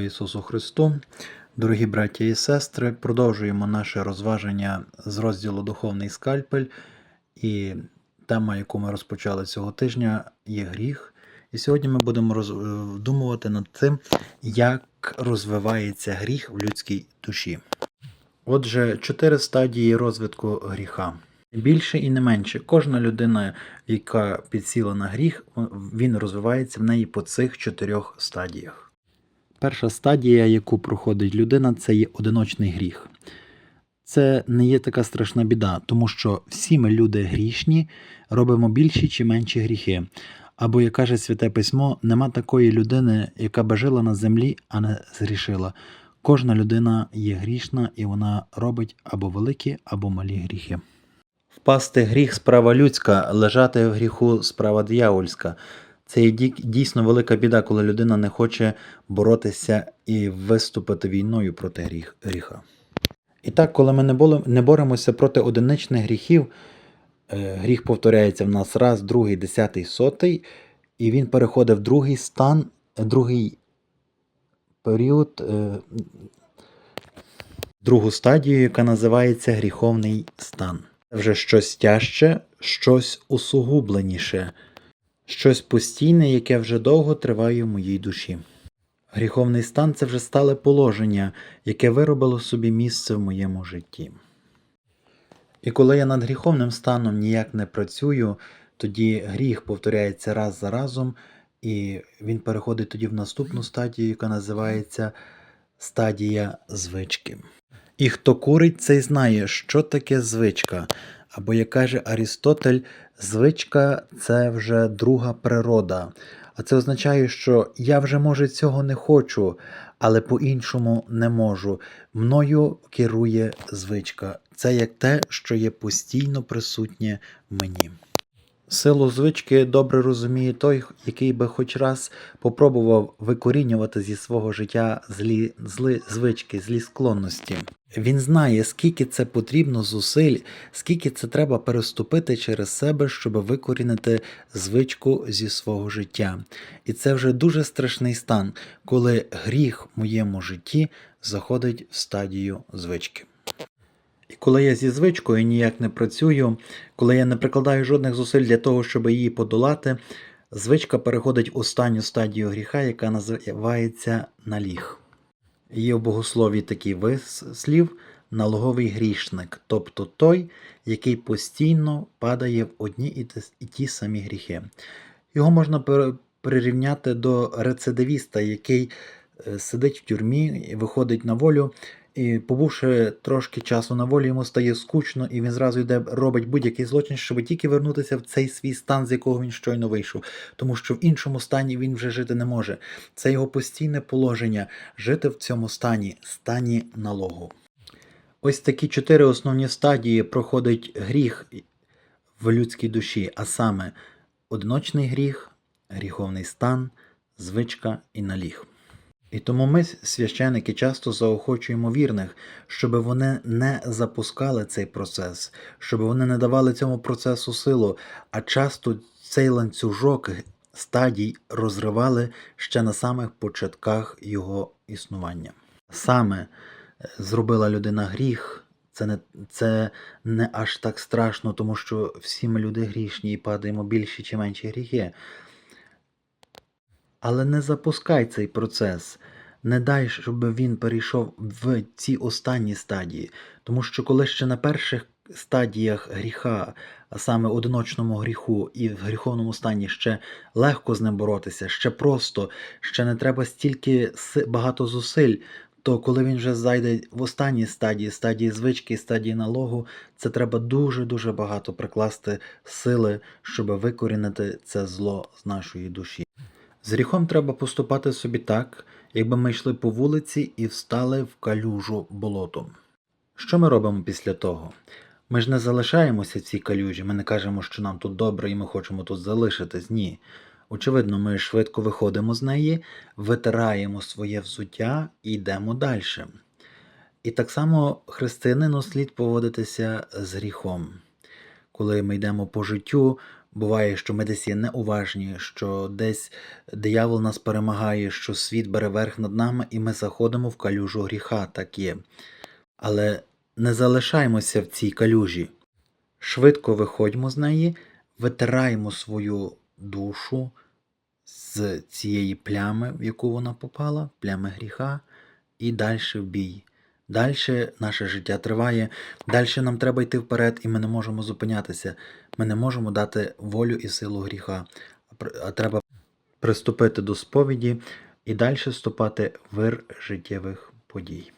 Ісусу Христу, дорогі браті і сестри, продовжуємо наше розваження з розділу Духовний скальпель. І тема, яку ми розпочали цього тижня, є гріх. І сьогодні ми будемо роздумувати над тим, як розвивається гріх в людській душі. Отже, чотири стадії розвитку гріха. Більше і не менше. Кожна людина, яка підсіла на гріх, він розвивається в неї по цих чотирьох стадіях. Перша стадія, яку проходить людина, це є одиночний гріх. Це не є така страшна біда, тому що всі ми люди грішні, робимо більші чи менші гріхи. Або, як каже Святе Письмо, нема такої людини, яка би жила на землі, а не згрішила. Кожна людина є грішна і вона робить або великі, або малі гріхи. Впасти гріх справа людська, лежати в гріху справа диявольська. Це є дійсно велика біда, коли людина не хоче боротися і виступити війною проти гріх, гріха. І так, коли ми не боремося проти одиничних гріхів, е, гріх повторяється в нас раз, другий, десятий, сотий, і він переходить в другий стан, е, другий період, е, другу стадію, яка називається гріховний стан. Це вже щось тяжче, щось усугубленіше, щось постійне, яке вже довго триває в моїй душі. Гріховний стан це вже стале положення, яке виробило собі місце в моєму житті. І коли я над гріховним станом ніяк не працюю, тоді гріх повторяється раз за разом, і він переходить тоді в наступну стадію, яка називається стадія звички. І хто курить, цей знає, що таке звичка. Або, як каже Арістотель, звичка це вже друга природа. А це означає, що я вже може цього не хочу, але по-іншому не можу. Мною керує звичка. Це як те, що є постійно присутнє мені. Силу звички добре розуміє той, який би хоч раз попробував викорінювати зі свого життя злі зли звички, злі склонності. Він знає, скільки це потрібно зусиль, скільки це треба переступити через себе, щоб викорінити звичку зі свого життя. І це вже дуже страшний стан, коли гріх в моєму житті заходить в стадію звички. Коли я зі звичкою ніяк не працюю, коли я не прикладаю жодних зусиль для того, щоб її подолати, звичка переходить в останню стадію гріха, яка називається наліг. Є в богослові такий вислів налоговий грішник, тобто той, який постійно падає в одні і ті- самі гріхи. Його можна прирівняти до рецидивіста, який е, сидить в тюрмі і виходить на волю, і побувши трошки часу на волі, йому стає скучно, і він зразу йде робить будь-який злочин, щоб тільки вернутися в цей свій стан, з якого він щойно вийшов. Тому що в іншому стані він вже жити не може. Це його постійне положення жити в цьому стані, стані налогу. Ось такі чотири основні стадії проходить гріх в людській душі, а саме одиночний гріх, гріховний стан, звичка і наліг. І тому ми, священики, часто заохочуємо вірних, щоб вони не запускали цей процес, щоб вони не давали цьому процесу силу, а часто цей ланцюжок стадій розривали ще на самих початках його існування. Саме е, зробила людина гріх, це не, це не аж так страшно, тому що всі ми люди грішні і падаємо більші чи менші гріхи. Але не запускай цей процес. Не дай, щоб він перейшов в ці останні стадії. Тому що коли ще на перших стадіях гріха, а саме одиночному гріху, і в гріховному стані ще легко з ним боротися, ще просто, ще не треба стільки багато зусиль, то коли він вже зайде в останні стадії, стадії звички, стадії налогу, це треба дуже-дуже багато прикласти сили, щоб викорінити це зло з нашої душі. З гріхом треба поступати собі так, якби ми йшли по вулиці і встали в калюжу болотом. Що ми робимо після того? Ми ж не залишаємося в цій калюжі, ми не кажемо, що нам тут добре і ми хочемо тут залишитись. Ні. Очевидно, ми швидко виходимо з неї, витираємо своє взуття і йдемо далі. І так само християнину слід поводитися з гріхом. Коли ми йдемо по життю, Буває, що ми десь є неуважні, що десь диявол нас перемагає, що світ бере верх над нами, і ми заходимо в калюжу гріха, так є. Але не залишаємося в цій калюжі. Швидко виходьмо з неї, витираємо свою душу з цієї плями, в яку вона попала, плями гріха, і далі в бій. Далі наше життя триває, далі нам треба йти вперед, і ми не можемо зупинятися. Ми не можемо дати волю і силу гріха. А треба приступити до сповіді і далі ступати в вир життєвих подій.